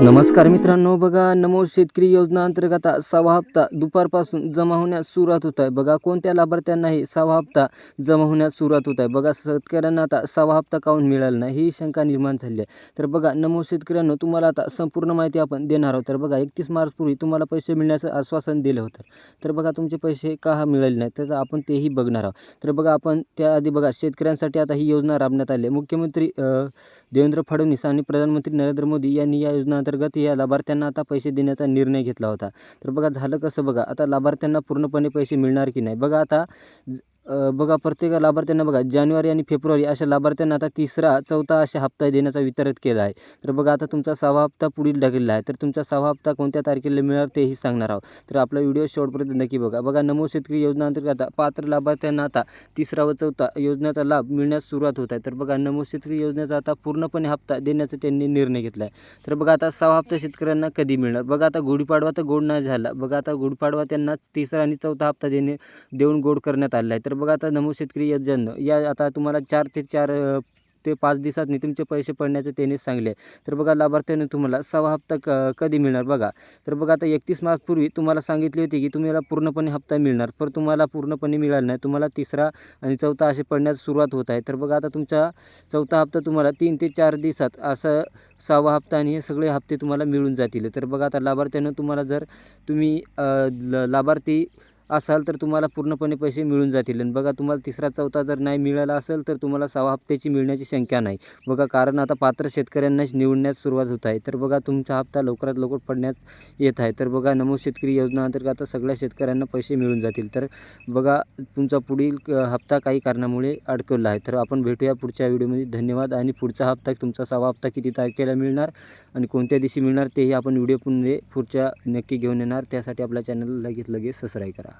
नमस्कार मित्रांनो बघा नमो शेतकरी योजना अंतर्गत आता सहावा हप्ता दुपारपासून जमा होण्यास सुरुवात होत आहे. बघा कोणत्या लाभार्थ्यांनाही सहावा हप्ता जमा होण्यास सुरुवात होत आहे? बघा शेतकऱ्यांना आता सहावा हप्ता काऊन मिळाला नाही? ही शंका निर्माण झाली आहे. तर बघा नमो शेतकऱ्यांनो तुम्हाला आता संपूर्ण माहिती आपण देणार आहोत. तर बघा एकतीस मार्चपूर्वी तुम्हाला पैसे मिळण्याचं आश्वासन दिलं होतं. तर बघा तुमचे पैसे का हा मिळाले नाही तर आपण तेही बघणार आहोत. तर बघा आपण त्याआधी बघा शेतकऱ्यांसाठी आता ही योजना राबण्यात आली आहे. मुख्यमंत्री देवेंद्र फडणवीस आणि प्रधानमंत्री नरेंद्र मोदी यांनी या योजना योजनेअंतर्गत या लाभार्थ्यांना आता पैसे देण्याचा निर्णय घेतला होता. तर बघा झालं कसं बघा आता लाभार्थ्यांना पूर्णपणे पैसे मिळणार की नाही? बघा आता बघा प्रत्येक लाभार्थ्यांना बघा जानेवारी आणि फेब्रुवारी अशा लाभार्थ्यांना आता तिसरा चौथा अशा हप्ता देण्याचा वितरित केला आहे. तर बघा आता तुमचा सहावा हप्ता पुढील ढकलला आहे. तर तुमचा सहावा हप्ता कोणत्या तारखेला मिळणार तेही सांगणार आहोत. तर आपला व्हिडिओ शेवटपर्यंत नक्की बघा. बघा नमो शेतकरी योजना अंतर्गत पात्र लाभार्थ्यांना आता तिसरा व चौथा योजनेचा लाभ मिळण्यास सुरुवात होत आहे. तर बघा नमो शेतकरी योजनेचा आता पूर्णपणे हप्ता देण्याचा त्यांनी निर्णय घेतला आहे. तर बघा आता सहा हप्ता शेतकऱ्यांना कधी मिळणार? बघा आता गुढीपाडवा तर गोड नाही झाला. बघा आता गुढीपाडवा त्यांना तिसरा आणि चौथा हप्ता देणे देऊन गोड करण्यात आलेला आहे. तर बघा आता नमो शेतकरी योजना या आता तुम्हाला चार ते चार ते पाच दिवसातनी तुमचे पैसे पडण्याचे त्यांनी सांगले. तर बघा लाभार्थ्याने तुम्हाला सहा हप्ता क कधी मिळणार बघा? तर बघा आता एकतीस मार्चपूर्वी तुम्हाला सांगितली होती की तुम्हाला पूर्णपणे हप्ता मिळणार पर तुम्हाला पूर्णपणे मिळाला नाही. तुम्हाला तिसरा आणि चौथा असे पडण्यास सुरुवात होत आहे. तर बघा आता तुमचा चौथा हप्ता तुम्हाला तीन ते चार दिवसात असं सहावा हप्ता आणि हे सगळे हप्ते तुम्हाला मिळून जातील. तर बघा आता लाभार्थ्यानं तुम्हाला जर तुम्ही ल- लाभार्थी असाल तर तुम्हाला पूर्णपणे पैसे मिळून जातील. आणि बघा तुम्हाला तिसरा चौथा जर नाही मिळाला असेल तर तुम्हाला सहा हप्त्याची मिळण्याची शंका नाही. बघा कारण आता पात्र शेतकऱ्यांनाच निवडण्यास सुरुवात होत आहे. तर बघा तुमचा हप्ता लवकरात लवकर पडण्यात येत आहे. तर बघा नमो शेतकरी योजना अंतर्गत आता सगळ्या शेतकऱ्यांना पैसे मिळून जातील. तर बघा तुमचा पुढील क- हप्ता काही कारणामुळे अडकवला आहे. तर आपण भेटूया पुढच्या व्हिडिओमध्ये. धन्यवाद. आणि पुढचा हप्ता तुमचा सहावा हप्ता किती तारखेला मिळणार आणि कोणत्या दिवशी मिळणार तेही आपण व्हिडिओ पुढे पुढच्या नक्की घेऊन येणार. त्यासाठी आपल्या चॅनलला लगेच लगेच सबस्क्राईब करा.